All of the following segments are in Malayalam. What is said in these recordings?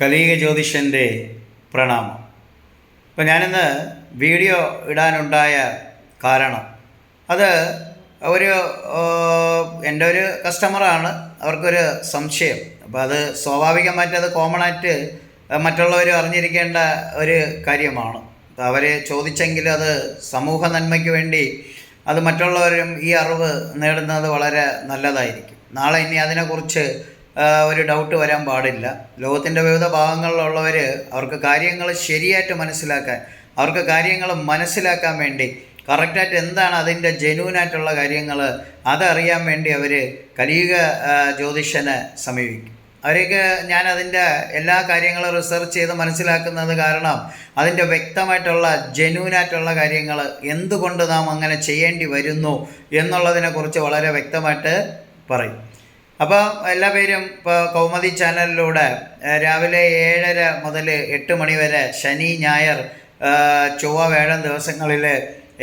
കലീക ജ്യോതിഷന്റെ പ്രണാമം. അപ്പോൾ ഞാനിന്ന് വീഡിയോ ഇടാനുണ്ടായ കാരണം അത് ഒരു എന്റെ ഒരു കസ്റ്റമറാണ് അവർക്കൊരു സംശയം. അപ്പോൾ അത് സ്വാഭാവികമായിട്ട് അത് കോമൺ ആയിട്ട് മറ്റുള്ളവർ അറിഞ്ഞിരിക്കേണ്ട ഒരു കാര്യമാണ്. അവർ ചോദിച്ചെങ്കിൽ അത് സമൂഹ നന്മയ്ക്ക് വേണ്ടി അത് മറ്റുള്ളവരും ഈ അറിവ് നേടുന്നത് വളരെ നല്ലതായിരിക്കും. നാളെ ഇനി അതിനെക്കുറിച്ച് ഒരു ഡൗട്ട് വരാൻ പാടില്ല. ലോകത്തിന്റെ വിവിധ ഭാഗങ്ങളിലുള്ളവർ അവർക്ക് കാര്യങ്ങൾ ശരിയായിട്ട് മനസ്സിലാക്കാൻ അവർക്ക് കാര്യങ്ങൾ മനസ്സിലാക്കാൻ വേണ്ടി കറക്റ്റായിട്ട് എന്താണ് അതിന്റെ ജെന്യൂനായിട്ടുള്ള കാര്യങ്ങൾ അതറിയാൻ വേണ്ടി അവർ കലിയുക ജ്യോതിഷനെ സമീപിക്കും. അവർക്ക് ഞാൻ അതിന്റെ എല്ലാ കാര്യങ്ങളും റിസർച്ച് ചെയ്ത് മനസ്സിലാക്കുന്നത് കാരണം അതിന്റെ വ്യക്തമായിട്ടുള്ള ജെന്യൂനായിട്ടുള്ള കാര്യങ്ങൾ എന്തുകൊണ്ട് നാം അങ്ങനെ ചെയ്യേണ്ടി വരുന്നു എന്നുള്ളതിനെക്കുറിച്ച് വളരെ വ്യക്തമായിട്ട് പറയും. അപ്പോൾ എല്ലാ പേരും ഇപ്പോൾ കൗമുദി ചാനലിലൂടെ രാവിലെ ഏഴര മുതൽ എട്ട് മണി വരെ ശനി ഞായർ ചൊവ്വ വേഴം ദിവസങ്ങളിൽ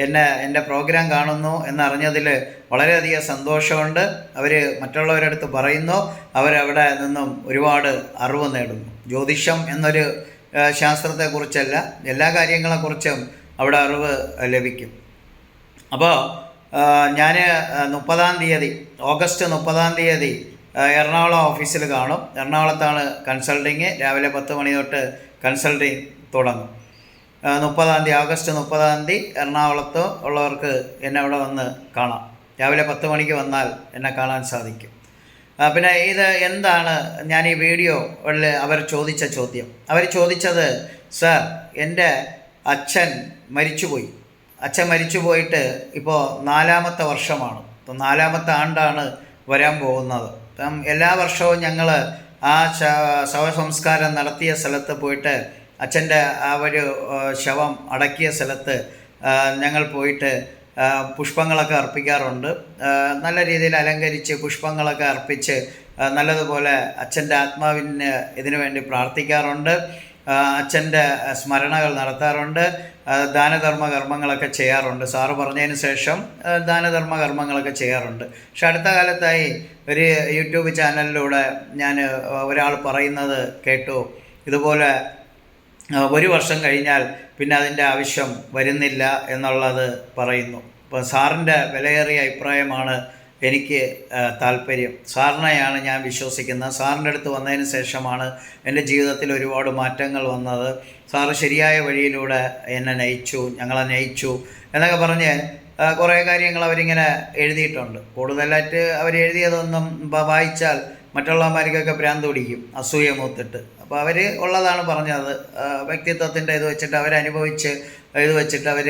എന്നെ എന്റെ പ്രോഗ്രാം കാണുന്നു എന്നറിഞ്ഞതിൽ വളരെയധികം സന്തോഷമുണ്ട്. അവർ മറ്റുള്ളവരടുത്ത് പറയുന്നു. അവരവിടെ നിന്നും ഒരുപാട് അറിവ് നേടുന്നു. ജ്യോതിഷം എന്നൊരു ശാസ്ത്രത്തെക്കുറിച്ചല്ല എല്ലാ കാര്യങ്ങളെക്കുറിച്ചും അവിടെ അറിവ് ലഭിക്കും. അപ്പോൾ ഞാൻ മുപ്പതാം തീയതി ഓഗസ്റ്റ് മുപ്പതാം തീയതി എറണാകുളം ഓഫീസിൽ കാണും. എറണാകുളത്താണ് കൺസൾട്ടിങ്. രാവിലെ പത്ത് മണി തൊട്ട് കൺസൾട്ടിങ് തുടങ്ങും. മുപ്പതാം തീയതി ഓഗസ്റ്റ് മുപ്പതാം തീയതി എറണാകുളത്ത് ഉള്ളവർക്ക് എന്നെ അവിടെ വന്ന് കാണാം. രാവിലെ പത്ത് മണിക്ക് വന്നാൽ എന്നെ കാണാൻ സാധിക്കും. പിന്നെ ഇത് എന്താണ്? ഞാൻ ഈ വീഡിയോ അവർ ചോദിച്ച ചോദ്യം. അവർ ചോദിച്ചത് സർ എന്റെ അച്ഛൻ മരിച്ചുപോയി. അച്ഛൻ മരിച്ചു പോയിട്ട് ഇപ്പോൾ നാലാമത്തെ വർഷമാണ്. ഇപ്പോൾ നാലാമത്തെ ആണ്ടാണ് വരാൻ പോകുന്നത്. അപ്പം എല്ലാ വർഷവും ഞങ്ങൾ ആ ശവസംസ്കാരം നടത്തിയ സ്ഥലത്ത് പോയിട്ട് അച്ഛന്റെ ആ ഒരു ശവം അടക്കിയ സ്ഥലത്ത് ഞങ്ങൾ പോയിട്ട് പുഷ്പങ്ങളൊക്കെ അർപ്പിക്കാറുണ്ട്. നല്ല രീതിയിൽ അലങ്കരിച്ച് പുഷ്പങ്ങളൊക്കെ അർപ്പിച്ച് നല്ലതുപോലെ അച്ഛന്റെ ആത്മാവിന് ഇതിനു വേണ്ടി പ്രാർത്ഥിക്കാറുണ്ട്. അച്ഛന്റെ സ്മരണകൾ നടത്താറുണ്ട്. ദാനധർമ്മ കർമ്മങ്ങളൊക്കെ ചെയ്യാറുണ്ട്. സാറ് പറഞ്ഞതിന് ശേഷം ദാനധർമ്മ കർമ്മങ്ങളൊക്കെ ചെയ്യാറുണ്ട്. പക്ഷെ അടുത്ത കാലത്തായി ഒരു യൂട്യൂബ് ചാനലിലൂടെ ഞാൻ ഒരാൾ പറയുന്നത് കേട്ടു. ഇതുപോലെ ഒരു വർഷം കഴിഞ്ഞാൽ പിന്നെ അതിന്റെ ആവശ്യം വരുന്നില്ല എന്നുള്ളത് പറയുന്നു. അപ്പോൾ സാറിന്റെ വിലയേറിയ അഭിപ്രായമാണ് എനിക്ക് താല്പര്യം. സാറിനെയാണ് ഞാൻ വിശ്വസിക്കുന്നത്. സാറിന്റെ അടുത്ത് വന്നതിന് ശേഷമാണ് എന്റെ ജീവിതത്തിൽ ഒരുപാട് മാറ്റങ്ങൾ വന്നത്. സാറ് ശരിയായ വഴിയിലൂടെ എന്നെ നയിച്ചു ഞങ്ങളെ നയിച്ചു എന്നൊക്കെ പറഞ്ഞ് കുറേ കാര്യങ്ങൾ അവരിങ്ങനെ എഴുതിയിട്ടുണ്ട്. കൂടുതലായിട്ട് അവർ എഴുതിയതൊന്നും വായിച്ചാൽ മറ്റുള്ളവന്മാർക്കൊക്കെ ഭ്രാന്ത് പിടിക്കും അസൂയ മൂത്തിട്ട്. അപ്പോൾ അവർ ഉള്ളതാണ് പറഞ്ഞത്. വ്യക്തിത്വത്തിന്റെ ഇത് വെച്ചിട്ട് അവരനുഭവിച്ച് ഇത് വെച്ചിട്ട് അവർ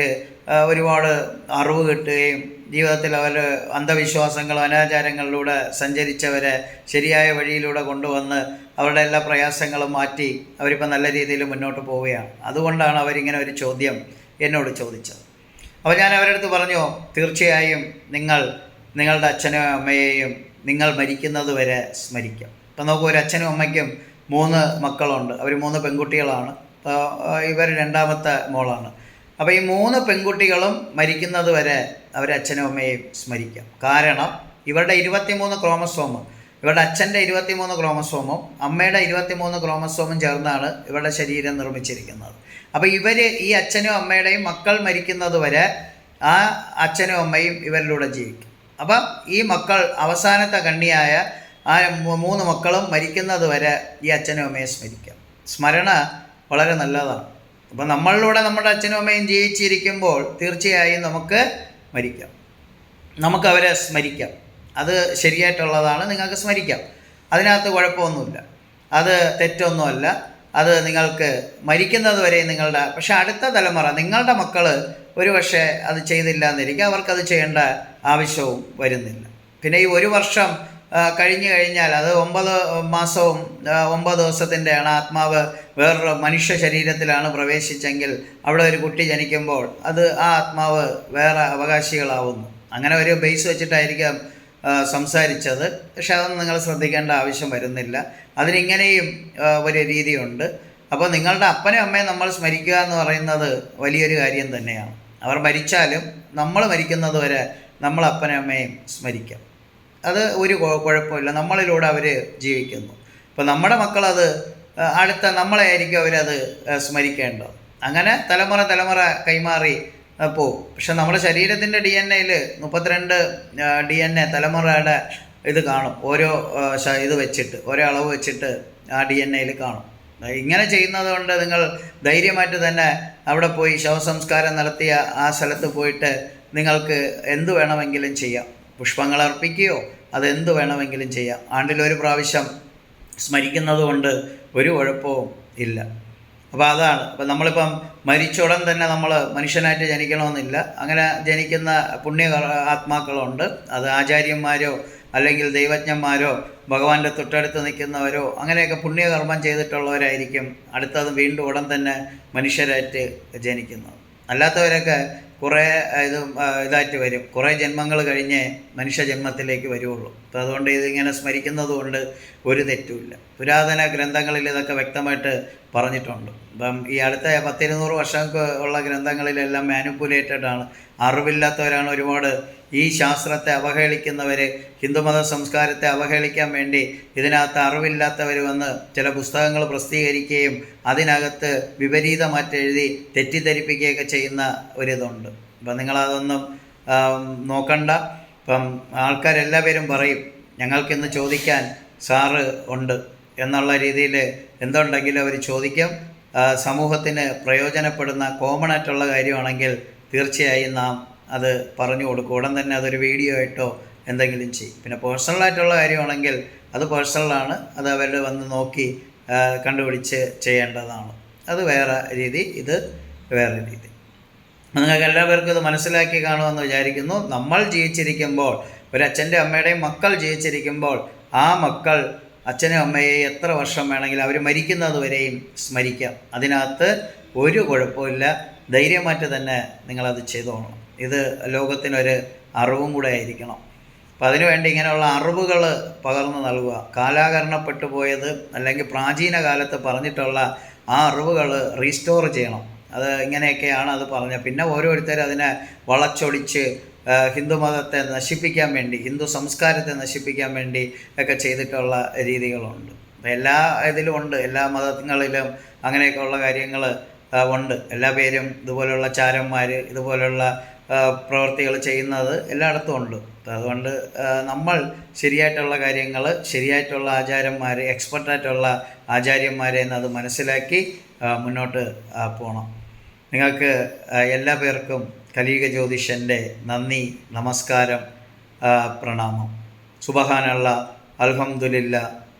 ഒരുപാട് അറിവ് കിട്ടുകയും ജീവിതത്തിൽ അവർ അന്ധവിശ്വാസങ്ങളും അനാചാരങ്ങളിലൂടെ സഞ്ചരിച്ചവരെ ശരിയായ വഴിയിലൂടെ കൊണ്ടുവന്ന് അവരുടെ എല്ലാ പ്രയാസങ്ങളും മാറ്റി അവരിപ്പോൾ നല്ല രീതിയിൽ മുന്നോട്ട് പോവുകയാണ്. അതുകൊണ്ടാണ് അവരിങ്ങനെ ഒരു ചോദ്യം എന്നോട് ചോദിച്ചത്. അപ്പോൾ ഞാൻ അവരടുത്ത് പറഞ്ഞു തീർച്ചയായും നിങ്ങൾ നിങ്ങളുടെ അച്ഛനെയും അമ്മയെയും നിങ്ങൾ മരിക്കുന്നത് വരെ സ്മരിക്കാം. ഇപ്പം നോക്കൂ ഒരു അച്ഛനും അമ്മയ്ക്കും മൂന്ന് മക്കളുണ്ട്. അവർ മൂന്ന് പെൺകുട്ടികളാണ്. ഇവർ രണ്ടാമത്തെ മോളാണ്. അപ്പോൾ ഈ മൂന്ന് പെൺകുട്ടികളും മരിക്കുന്നത് വരെ അവർ അച്ഛനും അമ്മയെയും സ്മരിക്കാം. കാരണം ഇവരുടെ ഇരുപത്തിമൂന്ന് ക്രോമസോമും ഇവരുടെ അച്ഛന്റെ ഇരുപത്തിമൂന്ന് ക്രോമസോമും അമ്മയുടെ ഇരുപത്തിമൂന്ന് ക്രോമസോമും ചേർന്നാണ് ഇവരുടെ ശരീരം നിർമ്മിച്ചിരിക്കുന്നത്. അപ്പോൾ ഇവർ ഈ അച്ഛനും അമ്മയുടെയും മക്കൾ മരിക്കുന്നത് വരെ ആ അച്ഛനും അമ്മയും ഇവരിലൂടെ ജീവിക്കും. അപ്പം ഈ മക്കൾ അവസാനത്തെ കണ്ണിയായ ആ മൂന്ന് മക്കളും മരിക്കുന്നത് വരെ ഈ അച്ഛനും അമ്മയെ സ്മരിക്കാം. സ്മരണ വളരെ നല്ലതാണ്. അപ്പം നമ്മളിലൂടെ നമ്മുടെ അച്ഛനും അമ്മയും ജീവിച്ചിരിക്കുമ്പോൾ തീർച്ചയായും നമുക്ക് മരിക്കാം. നമുക്ക് അവരെ സ്മരിക്കാം. അത് ശരിയായിട്ടുള്ളതാണ് നിങ്ങൾക്ക് സ്മരിക്കാം. അതിനകത്ത് കുഴപ്പമൊന്നുമില്ല. അത് തെറ്റൊന്നുമല്ല. അത് നിങ്ങൾക്ക് മരിക്കുന്നത് വരെ നിങ്ങളുടെ പക്ഷെ അടുത്ത തലമുറ നിങ്ങളുടെ മക്കൾ ഒരു പക്ഷേ അത് ചെയ്തില്ല എന്നിരിക്കും അവർക്കത് ചെയ്യേണ്ട ആവശ്യവും വരുന്നില്ല. പിന്നെ ഈ ഒരു വർഷം കഴിഞ്ഞു കഴിഞ്ഞാൽ അത് ഒമ്പത് മാസവും ഒമ്പത് ദിവസത്തിന്റെയാണ് ആത്മാവ് വേറൊരു മനുഷ്യ ശരീരത്തിലാണ് പ്രവേശിച്ചെങ്കിൽ അവിടെ ഒരു കുട്ടി ജനിക്കുമ്പോൾ അത് ആ ആത്മാവ് വേറെ അവകാശികളാവുന്നു. അങ്ങനെ ഒരു ബേസ് വെച്ചിട്ടായിരിക്കാം സംസാരിച്ചത്. പക്ഷെ അതൊന്നും നിങ്ങൾ ശ്രദ്ധിക്കേണ്ട ആവശ്യം വരുന്നില്ല. അതിനിങ്ങനെയും ഒരു രീതിയുണ്ട്. അപ്പോൾ നിങ്ങളുടെ അപ്പനും അമ്മയും നമ്മൾ സ്മരിക്കുക എന്ന് പറയുന്നത് വലിയൊരു കാര്യം തന്നെയാണ്. അവർ മരിച്ചാലും നമ്മൾ മരിക്കുന്നത് വരെ നമ്മൾ അപ്പനും അമ്മയും സ്മരിക്കാം. അത് ഒരു കുഴ- കുഴപ്പമില്ല. നമ്മളിലൂടെ അവർ ജീവിക്കുന്നു. ഇപ്പോൾ നമ്മുടെ മക്കളത് അടുത്ത നമ്മളെ ആയിരിക്കും അവരത് സ്മരിക്കേണ്ടത്. അങ്ങനെ തലമുറ തലമുറ കൈമാറി പോവും. പക്ഷെ നമ്മുടെ ശരീരത്തിന്റെ ഡി എൻ എയിൽ മുപ്പത്തിരണ്ട് ഡി എൻ എ തലമുറയുടെ ഇത് കാണും. ഓരോ ഇത് വെച്ചിട്ട് ഓരോ അളവ് വെച്ചിട്ട് ആ ഡി എൻ എയിൽ കാണും. ഇങ്ങനെ ചെയ്യുന്നത് കൊണ്ട് നിങ്ങൾ ധൈര്യമായിട്ട് തന്നെ അവിടെ പോയി ശവസംസ്കാരം നടത്തിയ ആ സ്ഥലത്ത് പോയിട്ട് നിങ്ങൾക്ക് എന്തു വേണമെങ്കിലും ചെയ്യാം. പുഷ്പങ്ങൾ അർപ്പിക്കുകയോ അതെന്ത് വേണമെങ്കിലും ചെയ്യാം. ആണ്ടിലൊരു പ്രാവശ്യം സ്മരിക്കുന്നത് കൊണ്ട് ഒരു കുഴപ്പവും ഇല്ല. അപ്പോൾ അതാണ്. അപ്പോൾ നമ്മളിപ്പം മരിച്ചുടൻ തന്നെ നമ്മൾ മനുഷ്യനായിട്ട് ജനിക്കണമെന്നില്ല. അങ്ങനെ ജനിക്കുന്ന പുണ്യ ആത്മാക്കളുണ്ട്. അത് ആചാര്യന്മാരോ അല്ലെങ്കിൽ ദൈവജ്ഞന്മാരോ ഭഗവാന്റെ തൊട്ടടുത്ത് നിൽക്കുന്നവരോ അങ്ങനെയൊക്കെ പുണ്യകർമ്മം ചെയ്തിട്ടുള്ളവരായിരിക്കും അടുത്തത് വീണ്ടും ഉടൻ തന്നെ മനുഷ്യരായിട്ട് ജനിക്കുന്നത്. അല്ലാത്തവരൊക്കെ കുറേ ഇത് ഇതായിട്ട് വരും. കുറേ ജന്മങ്ങൾ കഴിഞ്ഞേ മനുഷ്യ ജന്മത്തിലേക്ക് വരുള്ളൂ അപ്പോൾ അതുകൊണ്ട് ഇതിങ്ങനെ സ്മരിക്കുന്നത് കൊണ്ട് ഒരു തെറ്റുമില്ല. പുരാതന ഗ്രന്ഥങ്ങളിൽ ഇതൊക്കെ വ്യക്തമായിട്ട് പറഞ്ഞിട്ടുണ്ട്. ഇപ്പം ഈ അടുത്ത പത്തിരുന്നൂറ് വർഷം ഉള്ള ഗ്രന്ഥങ്ങളിലെല്ലാം മാനിപ്പുലേറ്റഡ് ആണ്. അറിവില്ലാത്തവരാണ് ഒരുപാട്. ഈ ശാസ്ത്രത്തെ അവഹേളിക്കുന്നവർ ഹിന്ദുമത സംസ്കാരത്തെ അവഹേളിക്കാൻ വേണ്ടി ഇതിനകത്ത് അറിവില്ലാത്തവർ വന്ന് ചില പുസ്തകങ്ങൾ പ്രസിദ്ധീകരിക്കുകയും അതിനകത്ത് വിപരീതമായിട്ട് എഴുതി തെറ്റിദ്ധരിപ്പിക്കുകയൊക്കെ ചെയ്യുന്ന ഒരിതുണ്ട്. അപ്പം നിങ്ങളതൊന്നും നോക്കണ്ട. ഇപ്പം ആൾക്കാരെല്ലാവരും പറയും ഞങ്ങൾക്കിന്ന് ചോദിക്കാൻ സാറ് ഉണ്ട് എന്നുള്ള രീതിയിൽ എന്തുണ്ടെങ്കിലും അവർ ചോദിക്കും. സമൂഹത്തിന് പ്രയോജനപ്പെടുന്ന കോമൺ ആയിട്ടുള്ള കാര്യമാണെങ്കിൽ തീർച്ചയായും നാം അത് പറഞ്ഞു കൊടുക്കും. ഉടൻ തന്നെ അതൊരു വീഡിയോ ആയിട്ടോ എന്തെങ്കിലും ചെയ്യും. പിന്നെ പേഴ്സണലായിട്ടുള്ള കാര്യമാണെങ്കിൽ അത് പേഴ്സണലാണ് അത് അവർ വന്ന് നോക്കി കണ്ടുപിടിച്ച് ചെയ്യേണ്ടതാണ്. അത് വേറെ രീതി ഇത് വേറെ രീതി. നിങ്ങൾക്ക് എല്ലാവർക്കും ഇത് മനസ്സിലാക്കി കാണുമെന്ന് വിചാരിക്കുന്നു. നമ്മൾ ജീവിച്ചിരിക്കുമ്പോൾ ഒരു അച്ഛന്റെ അമ്മയുടെയും മക്കൾ ജീവിച്ചിരിക്കുമ്പോൾ ആ മക്കൾ അച്ഛനും അമ്മയെ എത്ര വർഷം വേണമെങ്കിലും അവർ മരിക്കുന്നത് വരെയും സ്മരിക്കാം. അതിനകത്ത് ഒരു കുഴപ്പമില്ല ധൈര്യമായിട്ട് തന്നെ നിങ്ങളത് ചെയ്തോണം. ഇത് ലോകത്തിനൊരു അറിവും കൂടെ ആയിരിക്കണം. അപ്പം അതിനുവേണ്ടി ഇങ്ങനെയുള്ള അറിവുകൾ പകർന്നു നൽകുക. കാലാകരണപ്പെട്ടു പോയത് അല്ലെങ്കിൽ പ്രാചീന കാലത്ത് പറഞ്ഞിട്ടുള്ള ആ അറിവുകൾ റീസ്റ്റോർ ചെയ്യണം. അത് ഇങ്ങനെയൊക്കെയാണ് അത് പറഞ്ഞത്. പിന്നെ ഓരോരുത്തർ അതിനെ വളച്ചൊടിച്ച് ഹിന്ദു ഹിന്ദുമതത്തെ നശിപ്പിക്കാൻ വേണ്ടി ഹിന്ദു സംസ്കാരത്തെ നശിപ്പിക്കാൻ വേണ്ടി ഒക്കെ ചെയ്തിട്ടുള്ള രീതികളുണ്ട്. എല്ലാ ഇതിലും ഉണ്ട്. എല്ലാ മതങ്ങളിലും അങ്ങനെയൊക്കെയുള്ള കാര്യങ്ങൾ ഉണ്ട്. എല്ലാ പേരും ഇതുപോലെയുള്ള ചാരന്മാർ ഇതുപോലെയുള്ള പ്രവൃത്തികൾ ചെയ്യുന്നത് എല്ലായിടത്തും ഉണ്ട്. അതുകൊണ്ട് നമ്മൾ ശരിയായിട്ടുള്ള കാര്യങ്ങൾ ശരിയായിട്ടുള്ള ആചാര്യന്മാർ എക്സ്പെർട്ടായിട്ടുള്ള ആചാര്യന്മാരെ എന്നത് മനസ്സിലാക്കി മുന്നോട്ട് പോകണം നിങ്ങൾക്ക് എല്ലാ പേർക്കും കലീക ജ്യോതിഷന്റെ നന്ദി നമസ്കാരം പ്രണാമം. സുബഹാനുള്ള അൽഹംദുലില്ല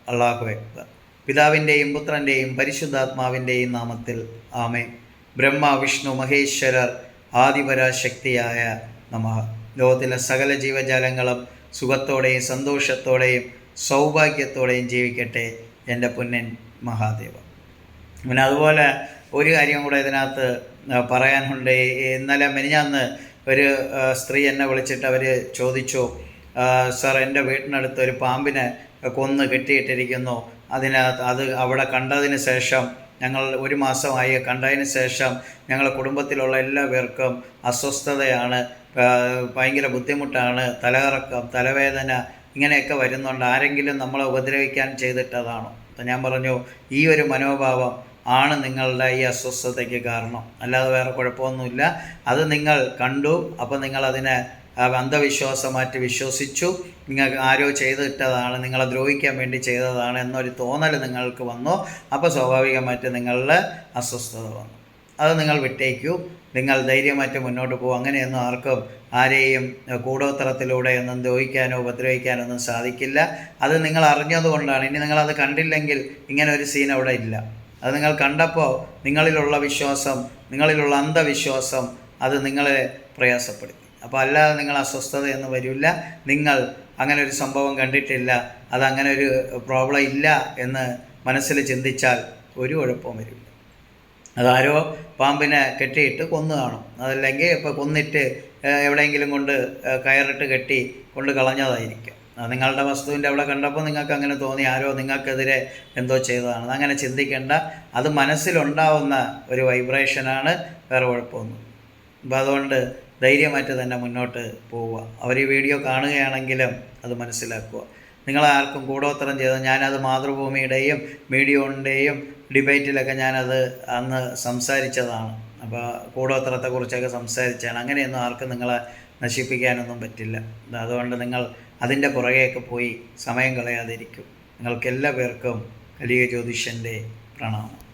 അള്ളാഹു അക്ബർ. പിതാവിന്റെയും പുത്രന്റെയും പരിശുദ്ധാത്മാവിന്റെയും നാമത്തിൽ ആമേ ബ്രഹ്മ വിഷ്ണു മഹേശ്വരർ ആദിപരാശക്തിയായ നമ. ലോകത്തിലെ സകല ജീവജാലങ്ങളും സുഖത്തോടെയും സന്തോഷത്തോടെയും സൗഭാഗ്യത്തോടെയും ജീവിക്കട്ടെ എന്റെ പുന്നൻ മഹാദേവ. പിന്നെ അതുപോലെ ഒരു കാര്യം കൂടെ ഇതിനകത്ത് പറയാനുണ്ട്. ഇന്നലെ മെനിഞ്ഞാന്ന് ഒരു സ്ത്രീ എന്നെ വിളിച്ചിട്ട് അവർ ചോദിച്ചു സാർ എന്റെ വീട്ടിനടുത്ത് ഒരു പാമ്പിനെ കൊന്ന് കെട്ടിയിട്ടിരിക്കുന്നു. അതിനകത്ത് അത് അവിടെ കണ്ടതിന് ശേഷം ഞങ്ങൾ ഒരു മാസമായി കണ്ടതിന് ശേഷം ഞങ്ങളുടെ കുടുംബത്തിലുള്ള എല്ലാ പേർക്കും അസ്വസ്ഥതയാണ് ഭയങ്കര ബുദ്ധിമുട്ടാണ് തലകറക്കം തലവേദന ഇങ്ങനെയൊക്കെ വരുന്നുണ്ട്. ആരെങ്കിലും നമ്മളെ ഉപദ്രവിക്കാൻ ചെയ്തിട്ടതാണോ? അപ്പം ഞാൻ പറഞ്ഞു ഈ ഒരു മനോഭാവം ആണ് നിങ്ങളുടെ ഈ അസ്വസ്ഥതയ്ക്ക് കാരണം. അല്ലാതെ വേറെ കുഴപ്പമൊന്നുമില്ല. അത് നിങ്ങൾ കണ്ടു. അപ്പോൾ നിങ്ങൾ അതിനെ അന്ധവിശ്വാസം മാറ്റി വിശ്വസിച്ചു. നിങ്ങൾക്ക് ആരോ ചെയ്തിട്ടതാണ് നിങ്ങളെ ദ്രോഹിക്കാൻ വേണ്ടി ചെയ്തതാണ് എന്നൊരു തോന്നൽ നിങ്ങൾക്ക് വന്നു. അപ്പോൾ സ്വാഭാവികമായിട്ട് നിങ്ങളുടെ അസ്വസ്ഥത വന്നു. അത് നിങ്ങൾ വിട്ടേക്കൂ. നിങ്ങൾ ധൈര്യമായിട്ട് മുന്നോട്ട് പോകും. അങ്ങനെയൊന്നും ആർക്കും ആരെയും കൂടോത്തരത്തിലൂടെ ഒന്നും ദ്രോഹിക്കാനോ ഉപദ്രവിക്കാനോ ഒന്നും സാധിക്കില്ല. അത് നിങ്ങൾ അറിഞ്ഞതുകൊണ്ടാണ്. ഇനി നിങ്ങളത് കണ്ടില്ലെങ്കിൽ ഇങ്ങനെ ഒരു സീൻ അവിടെ ഇല്ല. അത് നിങ്ങൾ കണ്ടപ്പോൾ നിങ്ങളിലുള്ള വിശ്വാസം നിങ്ങളിലുള്ള അന്ധവിശ്വാസം അത് നിങ്ങളെ പ്രയാസപ്പെടുത്തി. അപ്പോൾ അല്ലാതെ നിങ്ങൾ അസ്വസ്ഥതയൊന്നും വരില്ല. നിങ്ങൾ അങ്ങനെ ഒരു സംഭവം കണ്ടിട്ടില്ല. അത് അങ്ങനെ ഒരു പ്രോബ്ലം ഇല്ല എന്ന് മനസ്സിൽ ചിന്തിച്ചാൽ ഒരു കുഴപ്പവും വരില്ല. അതാരോ പാമ്പിനെ കെട്ടിയിട്ട് കൊന്നു കാണും. അതല്ലെങ്കിൽ ഇപ്പോൾ കൊന്നിട്ട് എവിടെയെങ്കിലും കൊണ്ട് കയറിട്ട് കെട്ടി കൊണ്ട് കളഞ്ഞതായിരിക്കും. നിങ്ങളുടെ വസ്തുവിന്റെ അവിടെ കണ്ടപ്പോൾ നിങ്ങൾക്ക് അങ്ങനെ തോന്നി ആരോ നിങ്ങൾക്കെതിരെ എന്തോ ചെയ്തതാണ്. അങ്ങനെ ചിന്തിക്കേണ്ട അത് മനസ്സിലുണ്ടാവുന്ന ഒരു വൈബ്രേഷനാണ് വേറെ കുഴപ്പമൊന്നും. അപ്പോൾ അതുകൊണ്ട് ധൈര്യമായിട്ട് തന്നെ മുന്നോട്ട് പോവുക. അവർ ഈ വീഡിയോ കാണുകയാണെങ്കിലും അത് മനസ്സിലാക്കുക. നിങ്ങളാർക്കും കൂടോത്തരം ചെയ്ത് ഞാനത് മാതൃഭൂമിയുടെയും മീഡിയോണിന്റെയും ഡിബേറ്റിലൊക്കെ ഞാനത് അന്ന് സംസാരിച്ചതാണ്. അപ്പോൾ കൂടോത്തരത്തെക്കുറിച്ചൊക്കെ സംസാരിച്ചാണ്. അങ്ങനെയൊന്നും ആർക്കും നിങ്ങളെ നശിപ്പിക്കാനൊന്നും പറ്റില്ല. അതുകൊണ്ട് നിങ്ങൾ അതിന്റെ പുറകെയൊക്കെ പോയി സമയം കളയാതിരിക്കും. നിങ്ങൾക്ക് എല്ലാ പേർക്കും കലിക ജ്യോതിഷന്റെ പ്രണാമം.